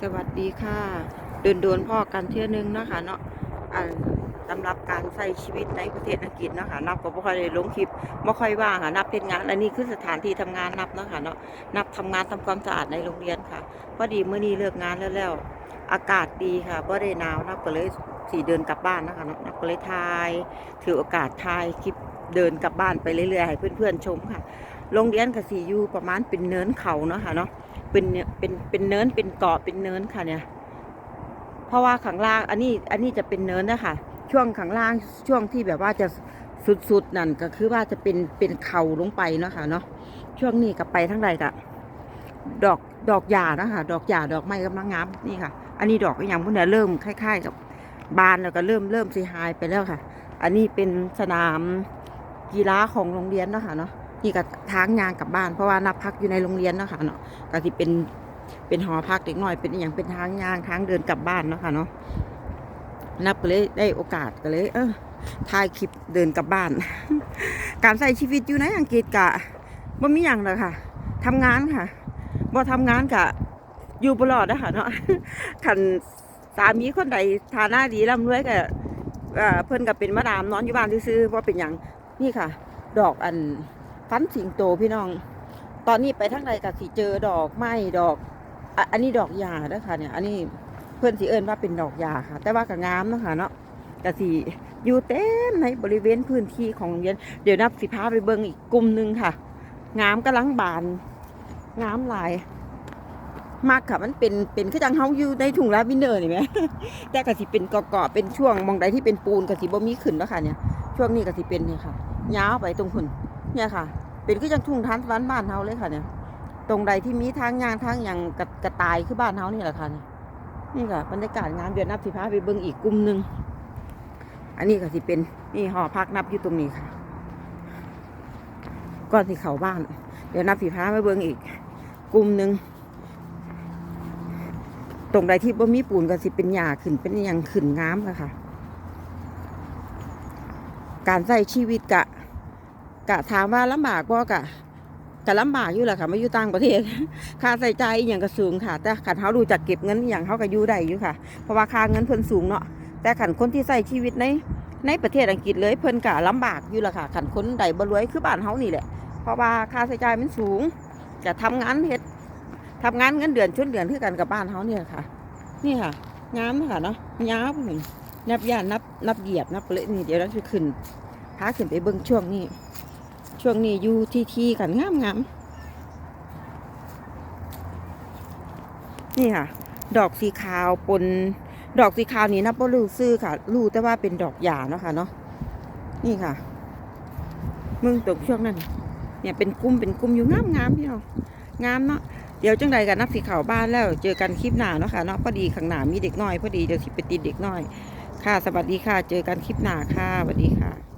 สวัสดีค่ะเดินโดนพ่อกันเที่ยนึงเนาะคะเนาะอันสำหรับการใช้ชีวิตในประเทศอังกฤษเนาะค่ะนับก็บ่ค่อยได้ลงคลิปบ่ค่อยว่างค่ะนับเป็นงานอันนี้คือสถานที่ทำงานนับเนาะค่ะเนาะนับทำงานทำความสะอาดในโรงเรียนค่ะพอดีเมื้อนี้เลิกงานแล้วแล้ว อากาศดีค่ะบ่ได้หนาวนับก็เลยสี่เดินกลับบ้านนะคะเนาะนับก็เลยถ่ายถือโอกาสถ่ายคลิปเดินกลับบ้านไปเรื่อยๆให้เพื่อนๆชมค่ะโรงเรียนก็สิอยู่ประมาณเป็นเนินเขาเนาะค่ะเนาะ เป็นเนี่ยเป็นเป็นเนินเป็นเกาะเป็นเนินค่ะเนี่ย เพราะว่าข้างล่างอันนี้อันนี้จะเป็นเนินนะคะช่วงข้างล่างช่วงที่แบบว่าจะสุดๆนั่นก็คือว่าจะเป็นเป็นเขาลงไปเนาะค่ะเนาะช่วงนี้กับไปทั้งใดกะดอกดอกหญ้านะคะดอกหญ้าดอกไม้กำลังงามนี่ค่ะ อันนี้ดอกอย่างพวกเนี้ยเริ่มคล้ายๆกับบานแล้วก็เริ่มเริ่มสีหายไปแล้วค่ะ อันนี้เป็นสนามกีฬาของโรงเรียนเนาะค่ะเนาะ นี่ก็ทางยางกลับบ้านเพราะว่านับพักอยู่ในโรงเรียนเนาะค่ะเนาะก็ที่เป็นเป็นหอพักเด็กน้อยเป็นอย่างเป็นทางยางทางเดินกลับบ้านเนาะค่ะเนาะนับก็เลยได้โอกาสก็เลย เออถ่ายคลิปเดินกลับบ้าน การใช้ชีวิตอยู่ในอังกฤษกะบ่มีอย่างเลยค่ะทำงานค่ะบ่ทำงานกะอยู่บลอดนะคะเนาะขันสามีคนใดฐานะดีร่ำรวยก็เอ่อเพิ่นก็เป็นมาดามนอนอยู่บ้านซื่อๆว่าเป็นอย่างนี่ค่ะ ดอกอัน ฟันสิงโตพี่น้อง ตอนนี้ไปทั้งใดก็สิเจอดอกไม้ดอก อันนี้ดอกหญ้าเด้อค่ะเนี่ย อันนี้เพื่อนสิเอิ้นว่าเป็นดอกหญ้าค่ะ แต่ว่าก็งามนะคะเนาะก็สิอยู่เต็มในบริเวณพื้นที่ของโรงเรียน เดี๋ยวนับสิพาไปเบิ่งอีกกลุ่มหนึ่งค่ะงามกำลังบานงามหลาย มากค่ะมันเป็นเป็นคือจังเฮาอยู่ในถุงลาวินเนอร์นี่แหมแต่ก็สิเป็นเกาะเป็นช่วงมองใดที่เป็นปูนก็สิบ่มีขึ้นแล้วค่ะเนี่ย ช่วงนี้ก็สิเป็นเนี่ยค่ะยาวไปตรงพุ่น เนี่ยค่ะ เป็นคือจังทุ่งทานสวรรค์บ้านเฮาเลยค่ะ เนี่ย ตรงใดที่มีทางยางทางอย่างกระกระตายคือบ้านเฮานี่แหละค่ะเนี่ยนี่ค่ะบรรยากาศงามเดือนนับสิพาไปเบิ่งอีกกลุ่มหนึ่งอันนี้ก็สิเป็นนี่หอพักนับอยู่ตรงนี้ค่ะก่อนที่เขาบ้าน เดี๋ยวนับสิพาไปเบิ่งอีก กลุ่มหนึ่งตรงใดที่บ่มีปูนก็สิเป็นหญ้าขึ้นเป็นอย่างขึ้นงามค่ะค่ะการใช้ชีวิตกะ กะถามว่าลำบากบ่กะกะลำบากอยู่แหละค่ะมาอยู่ต่างประเทศ ค่าใช้จ่ายอย่างก็สูงค่ะ แต่ขันเขาดูจากเก็บเงินอย่างเขาก็อยู่ได้อยู่ค่ะ เพราะว่าค่าเงินเพิ่นสูงเนาะแต่ขันคนที่ใช้ชีวิตในในประเทศอังกฤษเลยเพิ่นกะลำบากอยู่ละค่ะขันคนใดบ่รวยคือบ้านเฮานี่แหละ เพราะว่าค่าใช้จ่ายมันสูงจะทำงานเฮ็ดทำงานเงินเดือนชุดเดือนคือกันกับบ้านเฮาเนี่ยค่ะ นี่ค่ะงามค่ะเนาะยาวพุ่นับย่านนับนับเหยียบนับเลยนี่เดี๋ยวเราจะขึ้นพาขึ้นไปเบิ่งช่วงนี้ ช่วงนี้อยู่ที่ที่กันงามงามนี่ค่ะ ดอกสีขาวปนดอกสีขาวนี่นับว่ารู้ซื้อค่ะรู้แต่ว่าเป็นดอกหย่าเนาะค่ะเนาะนี่ค่ะ มึงตกช่วงนั้นเนี่ยเป็นกลุ่มเป็นกลุ่มอยู่งามงามพี่น้องงามเนาะเดี๋ยวจังใดกันนับสีขาวบ้านแล้ว เจอกันคลิปหน้าเนาะค่ะเนาะพอดีข้างหน้ามีเด็กน้อยพอดีเดี๋ยวสิไปติดเด็กน้อย ค่ะ สวัสดีค่ะ เจอกันคลิปหน้าค่ะสวัสดีค่ะ